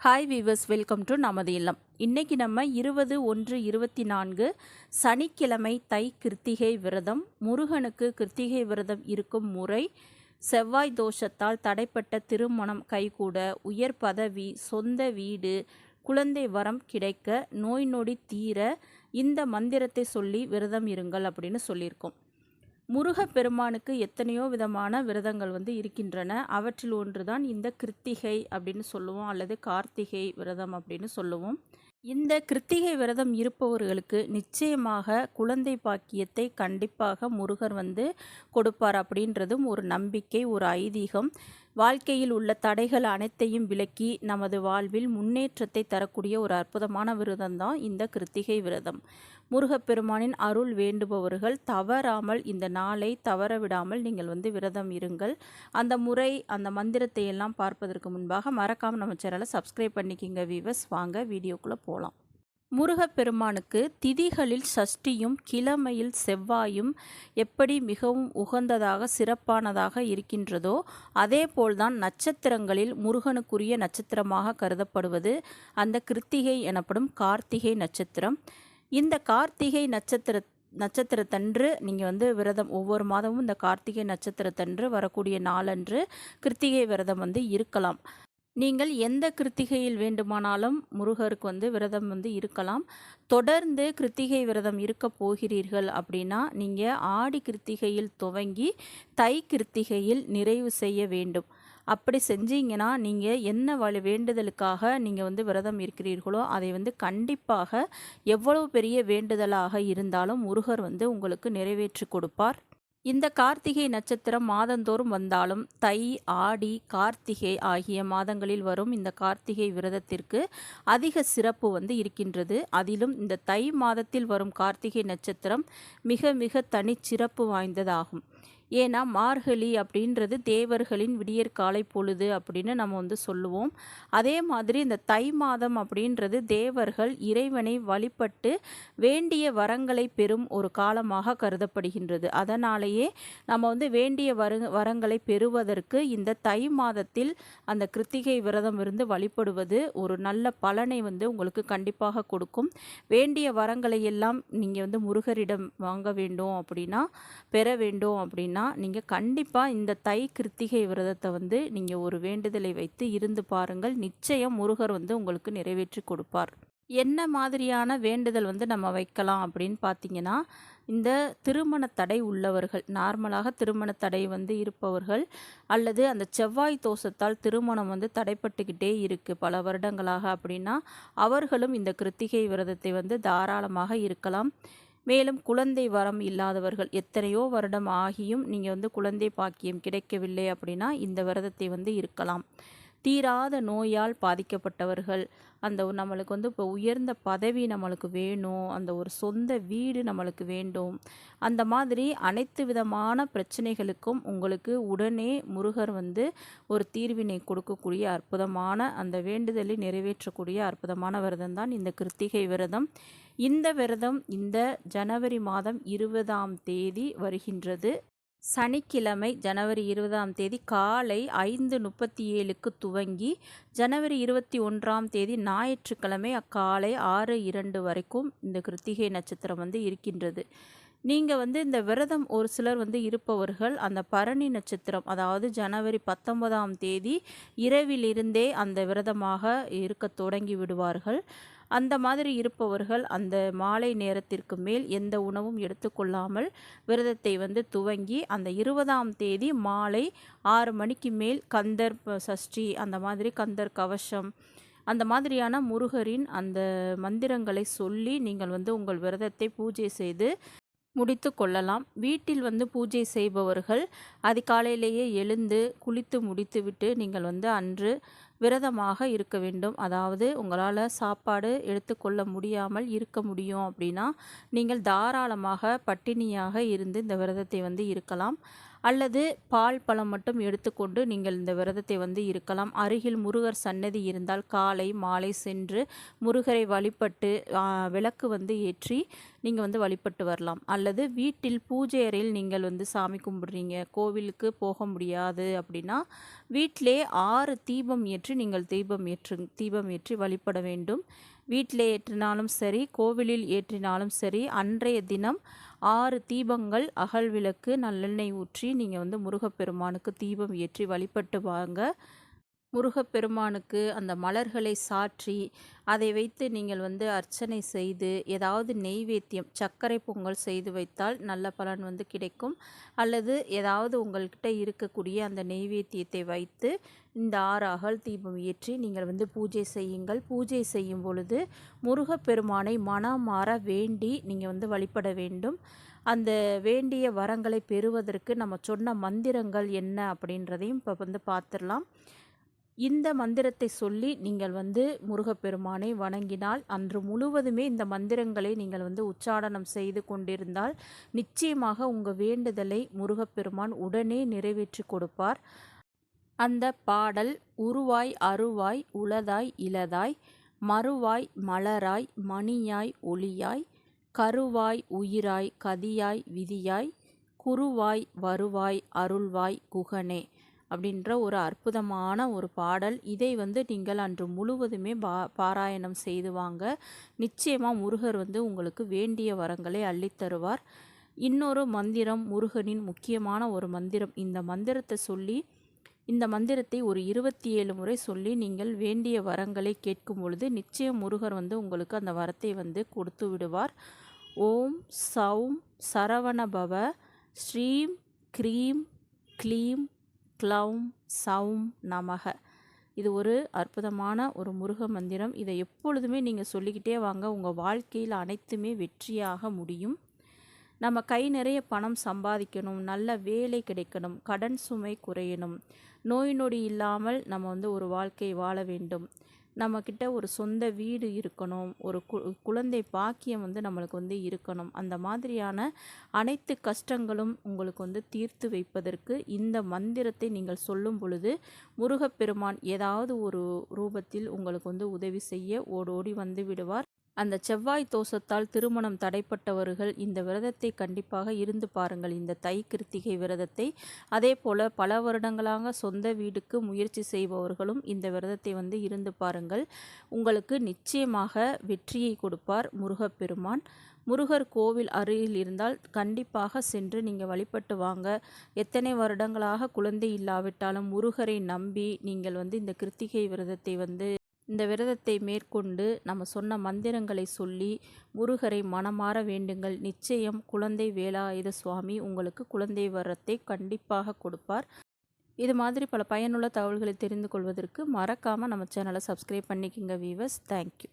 Hi viewers welcome to நமது இல்லம். இன்றைக்கி நம்ம இருபது ஒன்று இருபத்தி நான்கு சனிக்கிழமை தை கிருத்திகை விரதம் முருகனுக்கு கிருத்திகை விரதம் இருக்கும் முறை செவ்வாய் தோஷத்தால் தடைப்பட்ட திருமணம் கைகூட உயர் பதவி சொந்த வீடு குழந்தை வரம் கிடைக்க நோய் நொடி தீர இந்த மந்திரத்தை சொல்லி விரதம் இருங்கள் அப்படின்னு சொல்லியிருக்கோம். முருகப்பெருமானுக்கு எத்தனையோ விதமான விரதங்கள் வந்து இருக்கின்றன. அவற்றில் ஒன்று தான் இந்த கிருத்திகை அப்படின்னு சொல்லுவோம் அல்லது கார்த்திகை விரதம் அப்படின்னு சொல்லுவோம். இந்த கிருத்திகை விரதம் இருப்பவர்களுக்கு நிச்சயமாக குழந்தை பாக்கியத்தை கண்டிப்பாக முருகர் வந்து கொடுப்பார் அப்படின்றதும் ஒரு நம்பிக்கை ஒரு ஐதீகம். வாழ்க்கையில் உள்ள தடைகள் அனைத்தையும் விலக்கி நமது வாழ்வில் முன்னேற்றத்தை தரக்கூடிய ஒரு அற்புதமான விரதம் தான் இந்த கிருத்திகை விரதம். முருகப்பெருமானின் அருள் வேண்டுபவர்கள் தவறாமல் இந்த நாளை தவற விடாமல் நீங்கள் வந்து விரதம் இருங்கள். அந்த முறை அந்த மந்திரத்தை எல்லாம் பார்ப்பதற்கு முன்பாக மறக்காமல் நம்ம சேனலை சப்ஸ்கிரைப் பண்ணிக்கிங்க வீவர்ஸ் வாங்க வீடியோக்குள்ளே போகலாம் முருகப்பெருமானுக்கு திதிகளில் சஷ்டியும் கிழமையில் செவ்வாயும் எப்படி மிகவும் உகந்ததாக சிறப்பானதாக இருக்கின்றதோ அதே போல்தான் நட்சத்திரங்களில் முருகனுக்குரிய நட்சத்திரமாக கருதப்படுவது. அந்த கிருத்திகை எனப்படும் கார்த்திகை நட்சத்திரம். இந்த கார்த்திகை நட்சத்திர நட்சத்திரத்தன்று நீங்கள் வந்து விரதம் ஒவ்வொரு மாதமும் இந்த கார்த்திகை நட்சத்திரத்தன்று வரக்கூடிய நாளன்று கிருத்திகை விரதம் வந்து இருக்கலாம். நீங்கள் எந்த கிருத்திகையில் வேண்டுமானாலும் முருகருக்கு வந்து விரதம் வந்து இருக்கலாம். தொடர்ந்து கிருத்திகை விரதம் இருக்க போகிறீர்கள் அப்படின்னா நீங்கள் ஆடி கிருத்திகையில் துவங்கி தை கிருத்திகையில் நிறைவு செய்ய வேண்டும். அப்படி செஞ்சீங்கன்னா நீங்கள் என்ன வழி வேண்டுதலுக்காக நீங்கள் வந்து விரதம் இருக்கிறீர்களோ அதை வந்து கண்டிப்பாக எவ்வளவு பெரிய வேண்டுதலாக இருந்தாலும் முருகர் வந்து உங்களுக்கு நிறைவேற்றி கொடுப்பார். இந்த கார்த்திகை நட்சத்திரம் மாதந்தோறும் வந்தாலும் தை ஆடி கார்த்திகை ஆகிய மாதங்களில் வரும் இந்த கார்த்திகை விரதத்திற்கு அதிக சிறப்பு வந்து இருக்கின்றது. அதிலும் இந்த தை மாதத்தில் வரும் கார்த்திகை நட்சத்திரம் மிக மிக தனிச்சிறப்பு வாய்ந்ததாகும். ஏன்னா மார்கழி அப்படின்றது தேவர்களின் விடியற்காலை பொழுது அப்படின்னு நம்ம வந்து சொல்லுவோம். அதே மாதிரி இந்த தை மாதம் அப்படின்றது தேவர்கள் இறைவனை வழிபட்டு வேண்டிய வரங்களை பெறும் ஒரு காலமாக கருதப்படுகின்றது. அதனாலேயே நம்ம வந்து வேண்டிய வர வரங்களை பெறுவதற்கு இந்த தை மாதத்தில் அந்த கிருத்திகை விரதம் இருந்து வழிபடுவது ஒரு நல்ல பலனை வந்து உங்களுக்கு கண்டிப்பாக கொடுக்கும். வேண்டிய வரங்களை எல்லாம் நீங்கள் வந்து முருகரிடம் வாங்க வேண்டும் அப்படின்னா பெற வேண்டும் அப்படின்னா அப்படின்னா நீங்கள் கண்டிப்பாக இந்த தை கிருத்திகை விரதத்தை வந்து நீங்கள் ஒரு வேண்டுதலை வைத்து இருந்து பாருங்கள். நிச்சயம் முருகர் வந்து உங்களுக்கு நிறைவேற்றி கொடுப்பார். என்ன மாதிரியான வேண்டுதல் வந்து நம்ம வைக்கலாம் அப்படின்னு பார்த்தீங்கன்னா இந்த திருமண தடை உள்ளவர்கள் நார்மலாக திருமண தடை வந்து இருப்பவர்கள் அல்லது அந்த செவ்வாய் தோஷத்தால் திருமணம் வந்து தடைப்பட்டுக்கிட்டே இருக்குது பல வருடங்களாக அப்படின்னா அவர்களும் இந்த கிருத்திகை விரதத்தை வந்து தாராளமாக இருக்கலாம். மேலும் குழந்தை வரம் இல்லாதவர்கள் எத்தனையோ வருடம் ஆகியும் நீங்கள் வந்து குழந்தை பாக்கியம் கிடைக்கவில்லை அப்படின்னா இந்த விரதத்தை வந்து இருக்கலாம். தீராத நோயால் பாதிக்கப்பட்டவர்கள். அந்த நம்மளுக்கு வந்து இப்போ உயர்ந்த பதவி நம்மளுக்கு வேணும். அந்த ஒரு சொந்த வீடு நம்மளுக்கு வேண்டும். அந்த மாதிரி அனைத்து விதமான பிரச்சனைகளுக்கும் உங்களுக்கு உடனே முருகர் வந்து ஒரு தீர்வினை கொடுக்கக்கூடிய அற்புதமான அந்த வேண்டுதலை நிறைவேற்றக்கூடிய அற்புதமான விரதம் தான் இந்த கிருத்திகை விரதம். இந்த விரதம் இந்த ஜனவரி மாதம் இருபதாம் தேதி வருகின்றது. சனிக்கிழமை ஜனவரி இருபதாம் தேதி காலை ஐந்து முப்பத்தி ஏழுக்கு துவங்கி ஜனவரி இருபத்தி ஒன்றாம் தேதி ஞாயிற்றுக்கிழமை அக்காலை ஆறு இரண்டு வரைக்கும் இந்த கிருத்திகை நட்சத்திரம் வந்து இருக்கின்றது. நீங்கள் வந்து இந்த விரதம் ஒரு சிலர் வந்து இருப்பவர்கள் அந்த பரணி நட்சத்திரம் அதாவது ஜனவரி பத்தொன்பதாம் தேதி இரவிலிருந்தே அந்த விரதமாக இருக்க தொடங்கி விடுவார்கள். அந்த மாதிரி இருப்பவர்கள் அந்த மாலை நேரத்திற்கு மேல் எந்த உணவும் எடுத்துக்கொள்ளாமல் விரதத்தை வந்து துவங்கி அந்த இருபதாம் தேதி மாலை ஆறு மணிக்கு மேல் கந்தர் சஷ்டி அந்த மாதிரி கந்தர் கவசம் அந்த மாதிரியான முருகரின் அந்த மந்திரங்களை சொல்லி நீங்கள் வந்து உங்கள் விரதத்தை பூஜை செய்து முடித்து கொள்ளலாம். வீட்டில் வந்து பூஜை செய்பவர்கள் அதிகாலையிலேயே எழுந்து குளித்து முடித்துவிட்டு நீங்கள் வந்து அன்று விரதமாக இருக்க வேண்டும். அதாவது உங்களால் சாப்பாடு எடுத்துக்கொள்ள முடியாமல் இருக்க முடியும் அப்படின்னா நீங்கள் தாராளமாக பட்டினியாக இருந்து இந்த விரதத்தை வந்து இருக்கலாம். அல்லது பால் பழம் மட்டும் எடுத்துக்கொண்டு நீங்கள் இந்த விரதத்தை வந்து இருக்கலாம். அருகில் முருகர் சன்னதி இருந்தால் காலை மாலை சென்று முருகரை வழிபட்டு விளக்கு வந்து ஏற்றி நீங்கள் வந்து வழிபட்டு வரலாம். அல்லது வீட்டில் பூஜை அறையில் நீங்கள் வந்து சாமி கும்பிட்றீங்க கோவிலுக்கு போக முடியாது அப்படின்னா வீட்டிலே ஆறு தீபம் ஏற்றி நீங்கள் தீபம் ஏற்று தீபம் ஏற்றி வழிபட வேண்டும். வீட்டில் ஏற்றினாலும் சரி கோவிலில் ஏற்றினாலும் சரி அன்றைய தினம் ஆறு தீபங்கள் அகல் விளக்கு நல்லெண்ணெய் ஊற்றி நீங்கள் வந்து முருகப்பெருமானுக்கு தீபம் ஏற்றி வழிபட்டு வாங்க. முருகப்பெருமானுக்கு அந்த மலர்களை சாற்றி அதை வைத்து நீங்கள் வந்து அர்ச்சனை செய்து ஏதாவது நெய்வேத்தியம் சர்க்கரை பொங்கல் செய்து வைத்தால் நல்ல பலன் வந்து கிடைக்கும். அல்லது ஏதாவது உங்கள்கிட்ட இருக்கக்கூடிய அந்த நெய்வேத்தியத்தை வைத்து இந்த ஆறு அகல் தீபம் ஏற்றி நீங்கள் வந்து பூஜை செய்யுங்கள். பூஜை செய்யும் பொழுது முருகப்பெருமானை மனமாற வேண்டி நீங்கள் வந்து வழிபட வேண்டும். அந்த வேண்டிய வரங்களை பெறுவதற்கு நம்ம சொன்ன மந்திரங்கள் என்ன அப்படின்றதையும் இப்போ வந்து பார்த்துடலாம். இந்த மந்திரத்தை சொல்லி நீங்கள் வந்து முருகப்பெருமானை வணங்கினால் அன்று முழுவதுமே இந்த மந்திரங்களை நீங்கள் வந்து உச்சாடனம் செய்து கொண்டிருந்தால் நிச்சயமாக உங்கள் வேண்டுதலை முருகப்பெருமான் உடனே நிறைவேற்றி கொடுப்பார். அந்த பாடல் உருவாய் அருவாய் உளதாய் இளதாய் மறுவாய் மலராய் மணியாய் ஒளியாய் கருவாய் உயிராய் கதியாய் விதியாய் குருவாய் வருவாய் அருள்வாய் குகனே அப்படின்ற ஒரு அற்புதமான ஒரு பாடல். இதை வந்து நீங்கள் அன்று முழுவதுமே பா பாராயணம் செய்து வாங்க. நிச்சயமாக முருகர் வந்து உங்களுக்கு வேண்டிய வரங்களை அள்ளித்தருவார் இன்னொரு மந்திரம் முருகனின் முக்கியமான ஒரு மந்திரம். இந்த மந்திரத்தை சொல்லி இந்த மந்திரத்தை ஒரு இருபத்தி ஏழு முறை சொல்லி நீங்கள் வேண்டிய வரங்களை கேட்கும் பொழுது நிச்சயம் முருகர் வந்து உங்களுக்கு அந்த வரத்தை வந்து கொடுத்து விடுவார். ஓம் சௌம் சரவணபவ ஸ்ரீம் க்ரீம் க்ளீம் க்ளௌம் சௌம் நமக. இது ஒரு அற்புதமான ஒரு முருக மந்திரம். இதை எப்பொழுதுமே நீங்கள் சொல்லிக்கிட்டே வாங்க. உங்கள் வாழ்க்கையில் அனைத்துமே வெற்றியாக முடியும். நம்ம கை நிறைய பணம் சம்பாதிக்கணும். நல்ல வேலை கிடைக்கணும். கடன் சுமை குறையணும். நோய் நொடி இல்லாமல் நம்ம வந்து ஒரு வாழ்க்கை வாழ வேண்டும். நம்மக்கிட்ட ஒரு சொந்த வீடு இருக்கணும். ஒரு கு குழந்தை பாக்கியம் வந்து நம்மளுக்கு வந்து இருக்கணும். அந்த மாதிரியான அனைத்து கஷ்டங்களும் உங்களுக்கு வந்து தீர்த்து வைப்பதற்கு இந்த மந்திரத்தை நீங்கள் சொல்லும் பொழுது முருகப்பெருமான் ஏதாவது ஒரு ரூபத்தில் உங்களுக்கு வந்து உதவி செய்ய ஓடோடி வந்து விடுவார். அந்த செவ்வாய் தோஷத்தால் திருமணம் தடைப்பட்டவர்கள் இந்த விரதத்தை கண்டிப்பாக இருந்து பாருங்கள். இந்த தை கிருத்திகை விரதத்தை. அதே போல் பல வருடங்களாக சொந்த வீடுக்கு முயற்சி செய்பவர்களும் இந்த விரதத்தை வந்து இருந்து பாருங்கள். உங்களுக்கு நிச்சயமாக வெற்றியை கொடுப்பார் முருகப்பெருமான். முருகர் கோவில் அருகில் இருந்தால் கண்டிப்பாக சென்று நீங்கள் வழிபட்டு வாங்க. எத்தனை வருடங்களாக குழந்தை இல்லாவிட்டாலும் முருகரை நம்பி நீங்கள் வந்து இந்த கிருத்திகை விரதத்தை வந்து இந்த விரதத்தை மேற்கொண்டு நம்ம சொன்ன மந்திரங்களை சொல்லி முருகரை மனமாற வேண்டுங்கள். நிச்சயம் குழந்தை வேலாயுத சுவாமி உங்களுக்கு குழந்தை வரத்தை கண்டிப்பாக கொடுப்பார். இது மாதிரி பல பயனுள்ள தகவல்களை தெரிந்து கொள்வதற்கு மறக்காமல் நம்ம சேனலை சப்ஸ்கிரைப் பண்ணிக்கோங்க வீவர்ஸ் தேங்க்யூ